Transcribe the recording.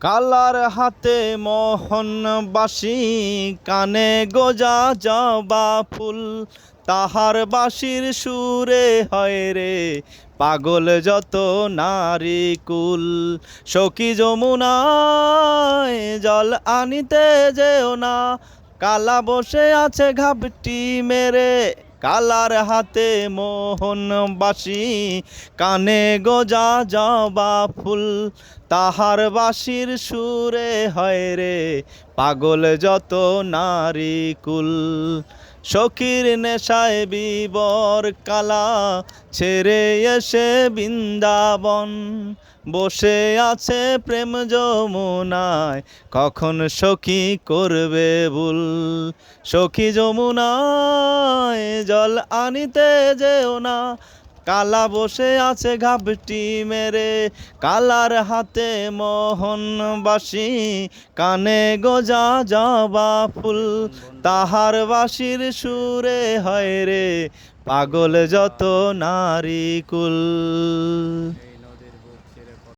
Colour হাতে মোহন বাসি কানে গোজা জবা ফুল। তাহার বাসির সুরে হয় রে, পাগল যত নারী কুল। সখী যমুনায় জল আনিতে যেও না, কালা বসে আছে ঘাপটি মেরে। কালার হাতে মোহন বাসি কানে গোজা জবা ফুল, তাহার বাসির সুরে হয় রে পাগল যত নারী কুল। সখীর নেশায় বিবর কালা, ছেড়ে এসে বৃন্দাবন। বসে আছে প্রেম যমুনায়, কখন সখী করবে ভুল? সখী যমুনায় জল আনিতে যেও না কালা বসে আছে ঘাবটি মেরে, কালার হাতে মোহন বাসি কানে গোজা জবা ফুল, তাহার বাসির সুরে হয় রে পাগল যত নারী কুল।